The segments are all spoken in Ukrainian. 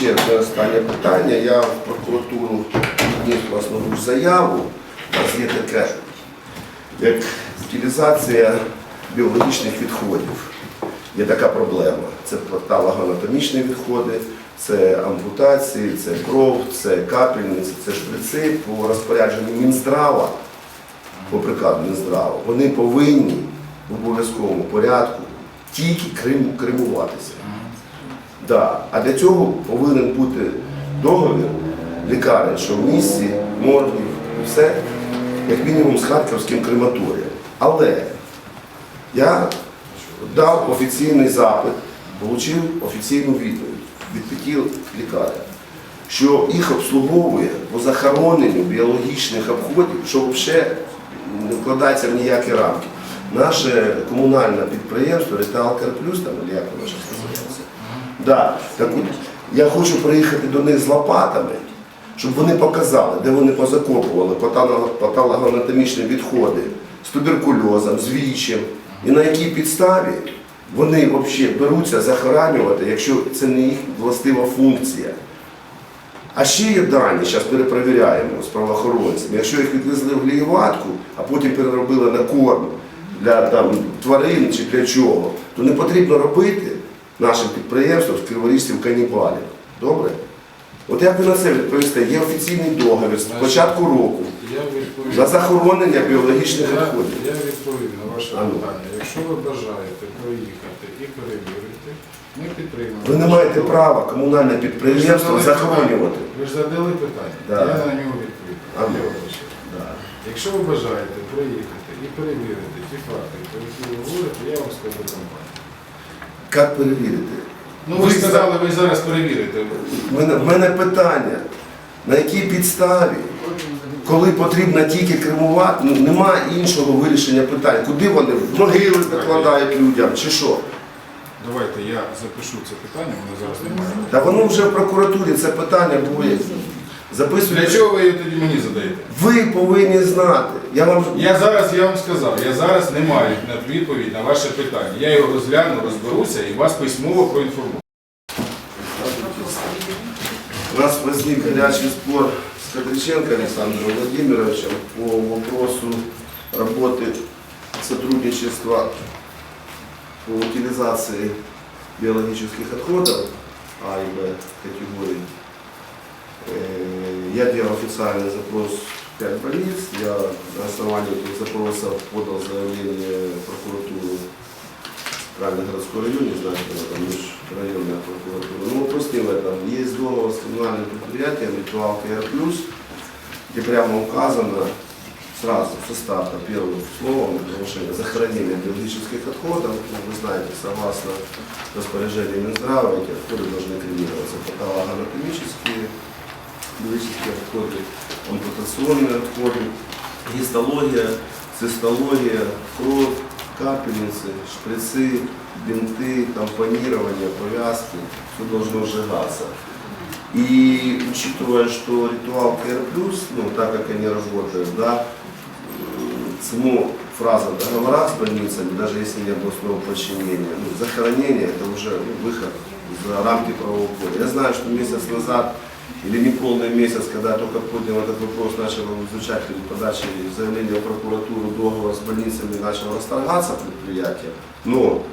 ще одне останнє питання. Я в прокуратуру вніс власну заяву. У нас є таке, як утилізація біологічних відходів. Є така проблема. Це патологоанатомічні відходи, це ампутації, це кров, це капельниці, це шприци по розпорядженню Мінздрава, по приказу Мінздрава. Вони повинні в обов'язковому порядку тільки кремуватися. Да. А для цього повинен бути договір лікарень, що в місті, моргів, все, як мінімум з Харківським крематорієм. Але я дав офіційний запит, отримав офіційну відповідь від п'яти лікарів, що їх обслуговує по захороненню біологічних обходів, що взагалі не вкладається в ніякі рамки. Наше комунальне підприємство Реталкар Плюс, там як воно зараз називається. Да. Так от, я хочу приїхати до них з лопатами, щоб вони показали, де вони позакопували патологоанатомічні відходи з туберкульозом, з вічем, і на якій підставі вони взагалі беруться захоранювати, якщо це не їх властива функція. А ще є дані, зараз перепровіряємо з правоохоронцями. Якщо їх відвезли в глієватку, а потім переробили на корм для там, тварин чи для чого, то не потрібно робити нашим підприємствам з криворізців канібалів. Добре? От як ви на це відповісте? Є офіційний договір з початку року Я відповім. за захоронення біологічних Я, відходів. я відповім на ваше питання. Якщо ви бажаєте проїхати і перевірити, ми підтримуємо. Ви не маєте права комунальне підприємство захоронювати. Ви ж задали питання, Да. я на нього відповім. Вибачаю. Якщо ви бажаєте проїхати і перевірити ті факти, про які ви говорите, я вам скажу компанію. Як перевірити? Ну ви ж сказали, ви зараз перевірите. В мене, в мене питання, на якій підставі, коли потрібно тільки кремувати, ну, немає іншого вирішення питання. Куди вони в могили закладають людям чи що? Давайте я запишу це питання, воно зараз немає. Та воно вже в прокуратурі це питання буде. Для чого ви її тоді мені задаєте? Ви повинні знати. Я вам Я зараз я вам сказав, я зараз не маю на відповідь на ваше питання. Я його розгляну, розберуся і вас письмово проінформую. У нас возник горячий спор с Кадриченко Александром Владимировичем по вопросу работы сотрудничества по утилизации биологических отходов А и Б категорий. Я делал официальный запрос в 5 больниц. Я на основании этих запросов подал заявление в прокуратуру Центральный городской район, не знаю, что там межрайонная прокуратура. Ну, вопрос не в этом. Есть договор с коммунальным предприятием «Ритуал КР+», где прямо указано сразу состав там, первым словом нарушение захоронения биологических отходов. Ну, Вы знаете, согласно распоряжению Минздрава, эти отходы должны кремироваться. Патологоанатомические биологические отходы, ампутационные отходы, гистология, цистология, кровь, капельницы, шприцы, бинты, тампонирование, повязки, все должно сжигаться. И учитывая, что ритуал КР+, ну, так как они работают, да, м, саму фраза договора с больницами, даже если не областного подчинения, ну, захоронение это уже ну, выход за рамки правового поля. Я знаю, что месяц назад или не полный месяц, когда только поднял этот вопрос, начал изучать при подаче заявления в прокуратуру, договор с больницами начал расторгаться предприятие, но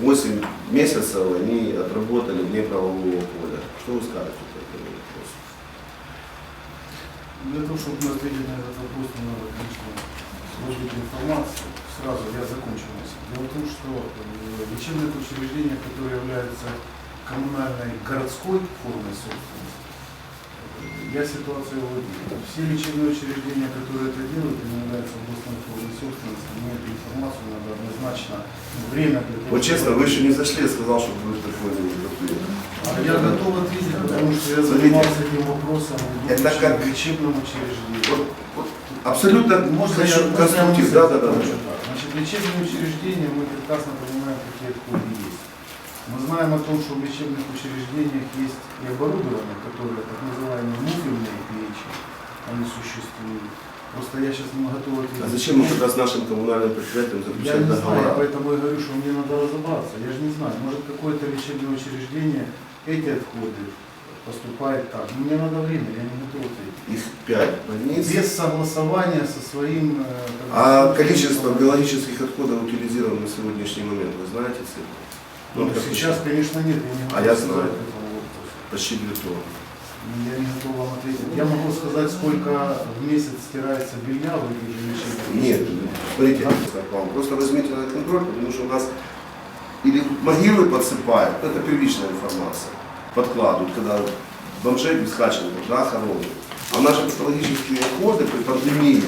8 месяцев они отработали вне правового поля. Что вы скажете по этому вопросу? Для того, чтобы ответить на этот вопрос, надо, конечно, сложить информацию. Сразу я закончу мысль. Дело в том, что э, лечебные учреждения, которые являются коммунальной городской формой собственности, я ситуацию владею. Все лечебные учреждения, которые это делают, они являются областной формой собственности. Мне эту информацию надо однозначно ну, время для того, Вот честно, вы еще не зашли, я сказал, что будет такой закрыт. А Я готов ответить, потому что я занимался этим вопросом это как- лечебном учреждении. Вот, вот абсолютно Можно я, можно я конструктив, да, да, да. Значит, лечебные учреждения, мы прекрасно понимаем, какие отходы есть. Мы знаем о том, что в лечебных учреждениях есть и оборудование, которое так называемые муфельные печи, они существуют. Просто я сейчас не готов ответить. А зачем мы тогда с нашим коммунальным предприятием Я заключать не знаю, договора? поэтому я говорю, что мне надо разобраться. Я же не знаю, может какое-то лечебное учреждение эти отходы поступает так. Ну, мне надо время, я не готов ответить. Их пять больниц. Без согласования со своим... э, как бы, А количество биологических отходов утилизировано на сегодняшний момент, вы знаете цифру? Ну, как сейчас, конечно, нет. Я не А я сказать знаю. вопросу. Почти две тонны. Ну, Я не готов вам ответить. Я могу сказать, сколько в месяц стирается белья в этих вещах. Нет, смотрите, как вам, просто возьмите на контроль, потому что у нас или могилы подсыпают, это первичная информация, подкладывают, когда бомжей бесхаченных, да, хоронят. А наши патологические отходы при пандемии,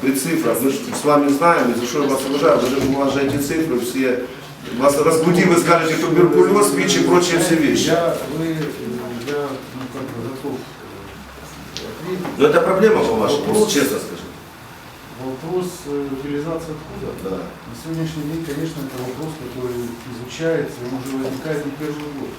при цифрах, мы же с вами знаем, и за что я вас уважаю, вы же уважаете цифры, все, вас разбуди, вы скажете туберкулез, ВИЧ и прочие все вещи. Я, вы, э, я, ну, как бы готов э, ответить. Но это проблема, по-вашему, Вопрос. честно скажу. Вопрос э, утилизации отходов. Да. На сегодняшний день, конечно, это вопрос, который изучается, и он уже возникает не первый год.